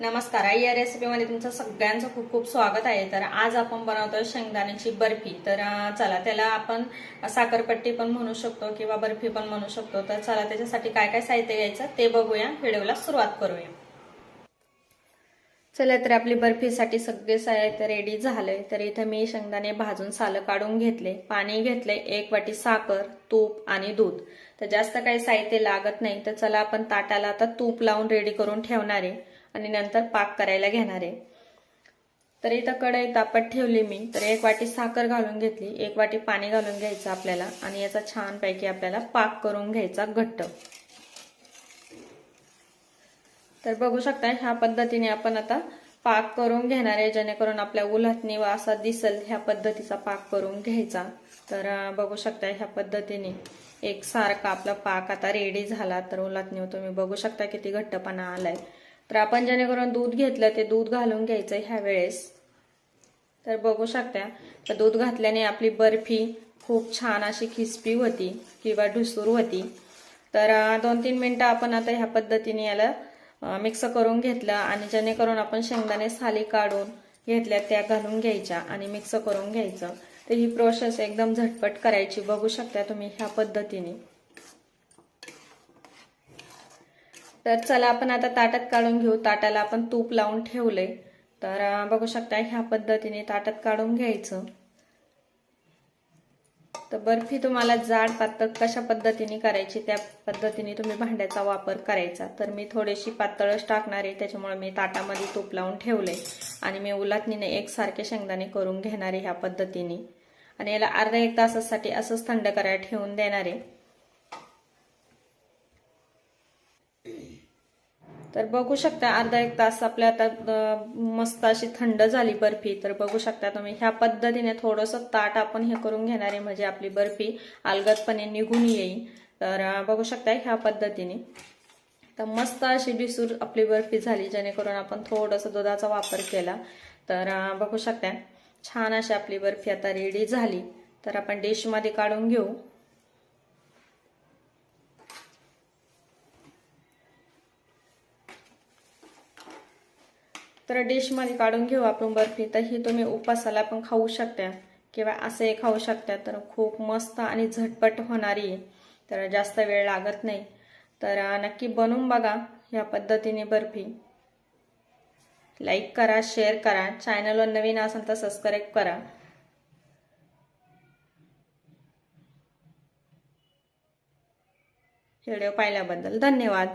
नमस्कार. आई या रेसिपीमध्ये तुमचं सगळ्यांचं खूप खूप स्वागत आहे. तर आज आपण बनवतो शेंगदाण्याची बर्फी. तर चला त्याला आपण साखरपट्टी पण म्हणू शकतो किंवा बर्फी पण म्हणू शकतो. तर चला त्याच्यासाठी काय काय साहित्य घ्यायचं ते बघूया. व्हिडिओला सुरुवात करूया. चला तर आपली बर्फीसाठी सगळे साहित्य रेडी झालंय तर इथं मी शेंगदाणे भाजून सालं काढून घेतले. पाणी घेतले एक वाटी साखर तूप आणि दूध. तर जास्त काही साहित्य लागत नाही. तर चला आपण ताटाला आता तूप लावून रेडी करून ठेवणार आहे. आणि नंतर पाक करायला घेणार आहे. तर इथं कढई तापत ठेवली मी. तर एक वाटी साखर घालून घेतली. एक वाटी पाणी घालून घ्यायचं आपल्याला आणि याचा छानपैकी आपल्याला पाक करून घ्यायचा घट्ट. तर बघू शकता ह्या पद्धतीने आपण आता पाक करून घेणार आहे जेणेकरून आपल्या उलटणी व असा दिसल ह्या पद्धतीचा पाक करून घ्यायचा. तर बघू शकता ह्या पद्धतीने एक सारखा आपला पाक आता रेडी झाला. तर उलटणी तुम्ही बघू शकता किती घट्टपणा आलाय. तर आपण जेणेकरून दूध घेतलं ते दूध घालून घ्यायचं ह्या वेळेस. तर बघू शकता तर दूध घातल्याने आपली बर्फी खूप छान अशी खिस्पी होती किंवा ढुसूर होती. तर दोन तीन मिनटं आपण आता ह्या पद्धतीने याला मिक्स करून घेतलं आणि जेणेकरून आपण शेंगदाणे साली काढून घेतल्या त्या घालून घ्यायच्या आणि मिक्स करून घ्यायचं. तर ही प्रोसेस एकदम झटपट करायची. बघू शकता तुम्ही ह्या पद्धतीने. तर चला आपण आता ताटात काढून घेऊ. ताटाला आपण तूप लावून ठेवलंय. तर बघू शकता ह्या पद्धतीने ताटात काढून घ्यायचं. तर बर्फी तुम्हाला जाड पातळ कशा पद्धतीने करायची त्या पद्धतीने तुम्ही भांड्याचा वापर करायचा. तर मी थोडीशी पातळच टाकणार आहे त्याच्यामुळे मी ताटामध्ये तूप लावून ठेवले आणि मी उलाटणीने एकसारखे शेंगदाणे करून घेणार आहे ह्या पद्धतीने. आणि याला अर्धा एक तासासाठी असंच थंड करायला ठेवून देणार आहे. तर बघू शकता अर्धा एक तास आपल्या आता मस्त अशी थंड झाली बर्फी. तर बघू शकता तुम्ही ह्या पद्धतीने थोडंसं ताट आपण हे करून घेणार आहे म्हणजे आपली बर्फी अलगदपणे निघून येईल. तर बघू शकता ह्या पद्धतीने. तर मस्त अशी बिसूर आपली बर्फी झाली जेणेकरून आपण थोडंसं दुधाचा वापर केला. तर बघू शकता छान अशी आपली बर्फी आता रेडी झाली. तर आपण डिशमध्ये काढून घेऊ. तर डिशमध्ये काढून घेऊ आपण बर्फी. तर ही तुम्ही उपासाला पण खाऊ शकता. किंवा असे खाऊ शकता. तर खूप मस्त आणि झटपट होणारी. आहे. तर जास्त वेळ लागत नाही. तर नक्की बनवून बघा या पद्धतीने बर्फी. लाईक करा शेअर करा. चॅनलवर नवीन असाल तर सबस्क्राईब करा. व्हिडिओ पाहिल्याबद्दल धन्यवाद.